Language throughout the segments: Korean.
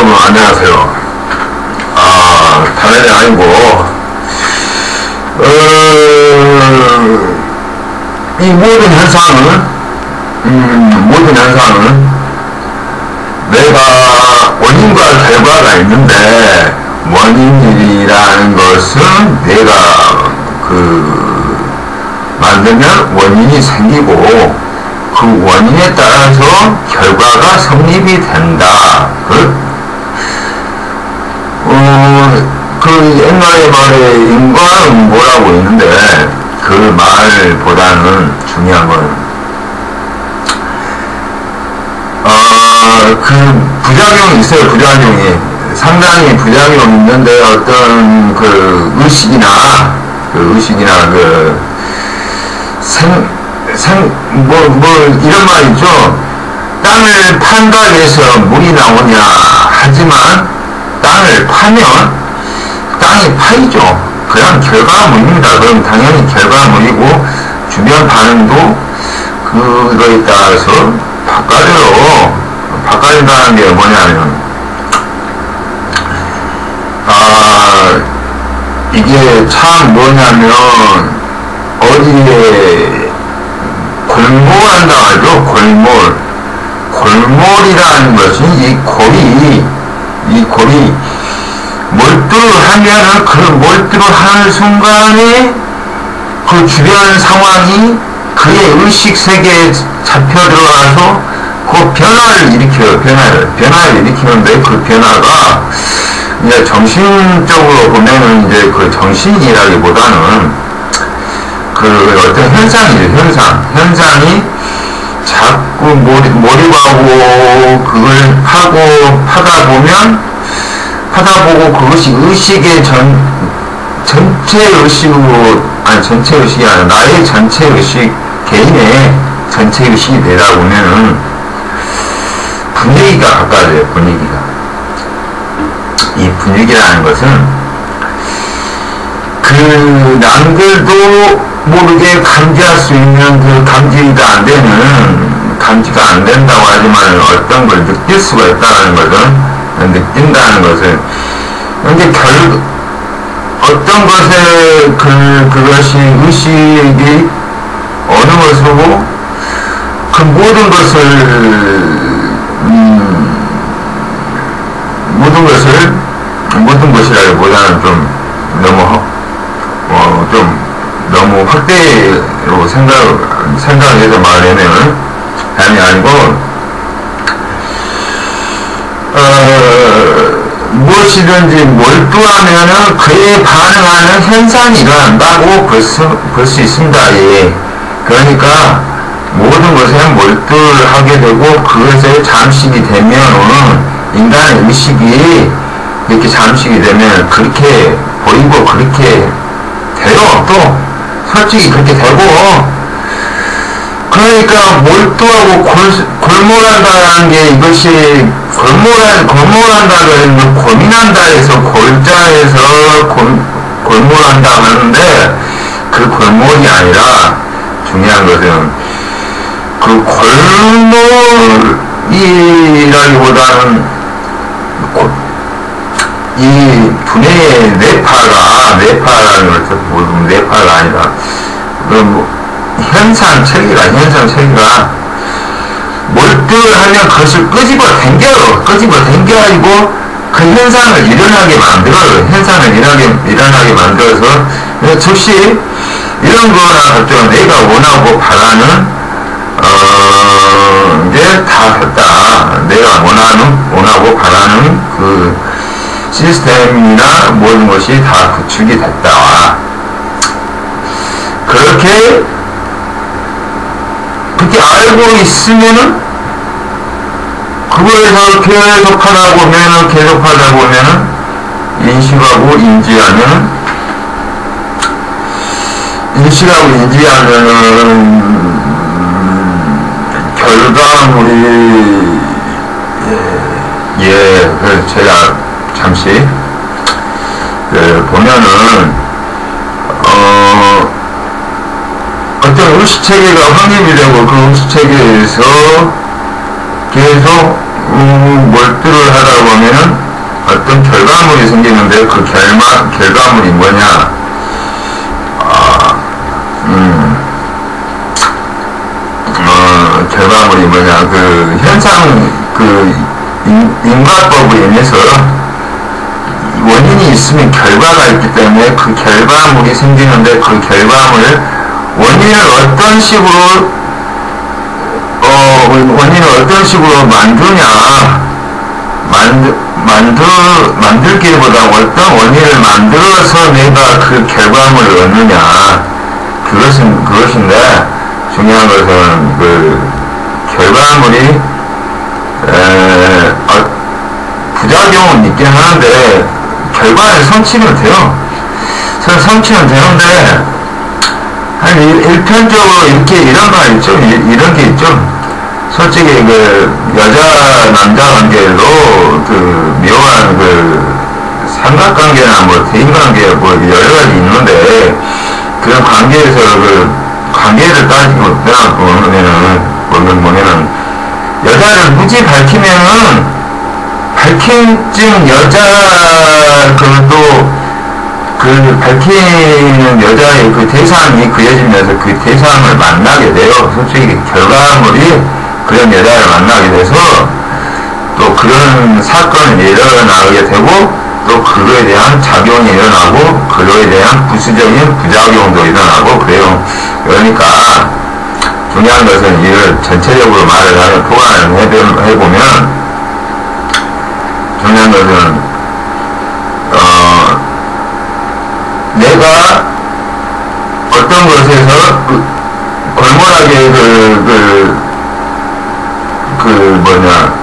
여러분 안녕하세요. 아 다름이 아니고 어, 이 모든 현상은 음, 모든 현상은 내가 원인과 결과가 있는데 원인이라는 것은 내가 그 만들면 원인이 생기고 그 원인에 따라서 결과가 성립이 된다. 그, 어, 그 옛날에 말에 인과응보라고 있는데 그 말보다는 중요한 건 어, 그 부작용이 있어요, 부작용이. 상당히 부작용이 있는데 어떤 그 의식이나 그 의식이나 그 생, 생, 뭐, 뭐, 이런 말 있죠. 땅을 판다고 해서 물이 나오냐. 하지만 땅을 파면 땅이 파이죠. 그냥 결과물입니다. 그럼 당연히 결과물이고 주변 반응도 그거에 따라서 바꿔줘요. 바꿔준다는 게 뭐냐면, 아, 이게 참 뭐냐면, 어디에 골몰한다 하죠? 골몰. 골몰이라는 것은 이 골이, 이 골이 몰두를 하면은 그 몰두를 하는 순간에 그 주변 상황이 그의 의식 세계에 잡혀 들어가서 그 변화를 일으켜요, 변화를. 변화를 일으키는데 그 변화가 이제 정신적으로 보면은 이제 그 정신이라기보다는 그 어떤 현상이죠, 현상. 현상이 자꾸 몰입, 몰입하고 그걸 하고 하다 보면 하다 보고 그것이 의식의 전, 전체 의식으로, 아니 전체 의식이 아니라 나의 전체 의식, 개인의 전체 의식이 되다 보면은 분위기가 가까워져요, 분위기가. 이 분위기라는 것은 그 남들도 모르게 감지할 수 있는 그 감지가 안 되는 감지가 안 된다고 하지만 어떤 걸 느낄 수가 있다는 것은 느낀다는 것은 근데 결 어떤 것에 그 그것이 의식이 어느 것이고 그 모든 것을 음, 모든 것을 모든 것이라기보다는 좀 너무 어, 좀 너무 확대로 생각 생각해서 말하면 감이 아니고 어, 무엇이든지 몰두하면은 그에 반응하는 현상이 일어난다고 볼 수, 볼수 있습니다. 예. 그러니까 모든 것에 몰두를 하게 되고 그것에 잠식이 되면은 인간의 의식이 이렇게 잠식이 되면 그렇게 보이고 그렇게 돼요. 또 솔직히 그렇게 되고 그러니까 몰두하고 골, 골몰한다는 게 이것이 골몰한, 골몰한다는 건 고민한다 해서 골자에서 골, 골몰한다 하는데 그 골몰이 아니라 중요한 것은 그 골몰이라기보다는 이 분해의 뇌파가 뇌파라는 뭐 뇌파가 아니라 뭐 현상 체계가 현상 체계가 몰두를 하면 그것을 끄집어 당겨요 끄집어 당겨가지고 그 현상을 일어나게 만들어요 현상을 일어나게, 일어나게 만들어서 즉시 이런 거나 같은 내가 원하고 바라는 어 이제 다 됐다. 내가 원하는 원하고 바라는 그 시스템이나 모든 것이 다 구축이 됐다. 그렇게 알고 있으면은 그거에서 계속 하다 보면은 계속 하다 보면은 인식하고 인지하면은 인식하고 인지하면은 결과물이 예, 예, 그 제가 잠시 그 보면은 어 어떤 의식 체계가 확립이 되고 그 의식 체계에서 계속 음, 몰두를 하다 보면은 어떤 결과물이 생기는데 그 결마, 결과물이 뭐냐? 아, 음, 어, 결과물이 뭐냐? 그 현상, 그 인, 인과법에 의해서 원인이 있으면 결과가 있기 때문에 그 결과물이 생기는데 그 결과물 원인을 어떤 식으로 어, 원인을 어떤 식으로 만드냐 만드, 만들, 만들기보다 어떤 원인을 만들어서 내가 그 결과물을 얻느냐 그것은 그것인데 중요한 것은 그 결과물이 에, 어, 부작용은 있긴 하는데 결과는 성취는 돼요. 선 성취는 되는데 한 일, 일편적으로 이렇게 이런 거 있죠. 이, 이런 게 있죠. 솔직히 그 여자 남자 관계로 그 묘한 그 삼각관계나 뭐 대인관계 뭐 여러 가지 있는데 그런 관계에서 그 관계를 따지고 보면은 보면 보면은 여자를 무지 밝히면은 밝힌 즉 여자 그 밝히는 여자의 그 대상이 그려지면서 그 대상을 만나게 돼요. 솔직히 결과물이 그런 여자를 만나게 돼서 또 그런 사건이 일어나게 되고 또 그거에 대한 작용이 일어나고 그거에 대한 부수적인 부작용도 일어나고 그래요. 그러니까 중요한 것은 이걸 전체적으로 말을 하면 포괄을 해보면 중요한 것은 어 내가 어떤 것에서 그 골몰하게 그, 그, 그 뭐냐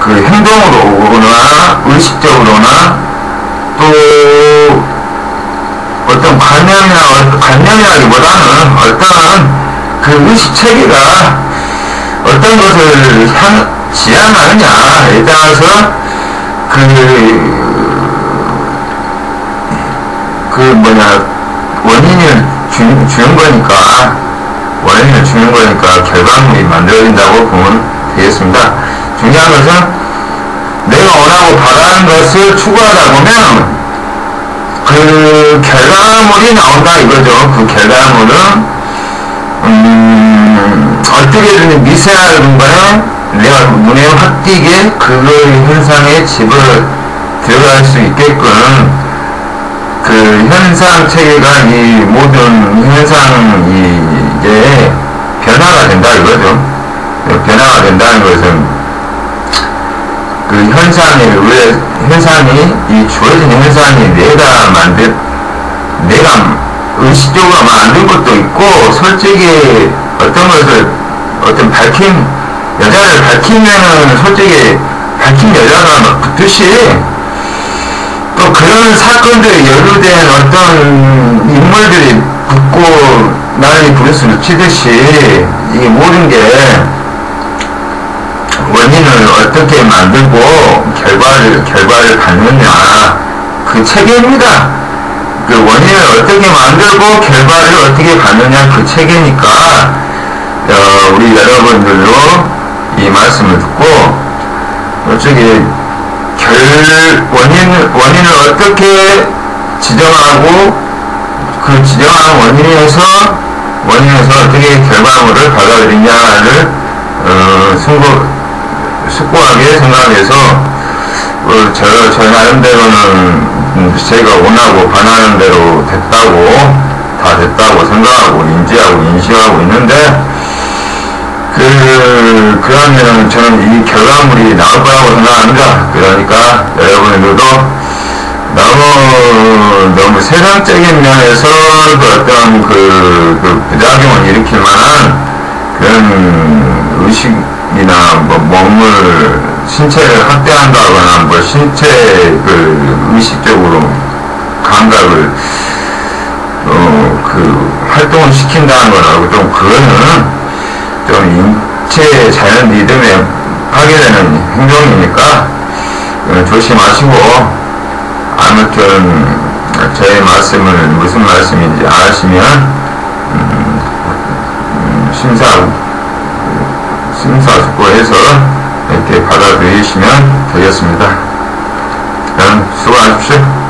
그 행동으로나 의식적으로나 또 어떤 관념이나 관념이라기보다는 어떤 그 의식 체계가 어떤 것을 향, 지향하느냐에 따라서 그, 그 뭐냐, 원인을 주, 주는 거니까, 원인을 주는 거니까 결과물이 만들어진다고 보면 되겠습니다. 중요한 것은 내가 원하고 바라는 것을 추구하다 보면 그 결과물이 나온다 이거죠. 그 결과물은 음, 어떻게든 미세한 거에 내가 눈에 확 띄게 그거의 현상에 집어 들어갈 수 있게끔 그 현상 체계가 이 모든 현상이 이제 변화가 된다 이거죠. 변화가 된다는 것은 그 현상에 의해 현상이 이 주어진 현상이 내가 만든 내가 의식적으로 만든 것도 있고 솔직히 어떤 것을 어떤 밝힌 여자를 밝히면은 솔직히 밝힌 여자가 붙듯이 또 그런 사건들이 연루된 어떤 인물들이 붙고 나란히 부르스를 치듯이 이 모든 게 원인을 어떻게 만들고 결과를 결과를 갖느냐 그 체계입니다. 그 원인을 어떻게 만들고 결과를 어떻게 갖느냐 그 체계니까 어, 우리 여러분들도 이 말씀을 듣고 어떻게 결 원인 원인을 어떻게 지정하고 그 지정한 원인에서 원인에서 어떻게 결과물을 받아들이냐를 어, 승부 숙고하게 생각해서 어, 저, 저 나름대로는 제가 원하고 반하는 대로 됐다고 다 됐다고 생각하고 인지하고 인식하고 있는데 그, 그러면 저는 이 결과물이 나올 거라고 생각합니다. 그러니까 여러분들도 너무, 너무 세상적인 면에서 그 어떤 그, 그 부작용을 일으킬 만한 그런 의식이나 뭐 몸을, 신체를 학대한다거나 뭐 신체 그 의식적으로 감각을 어, 그 활동을 시킨다는 거라고 좀 그거는 좀 인체 자연 리듬에 파괴되는 행동이니까 어, 조심하시고 아무튼 저의 말씀을 무슨 말씀인지 아시면 음, 음, 심사 심사숙고해서 이렇게 받아들이시면 되겠습니다. 여러분 수고하십시오.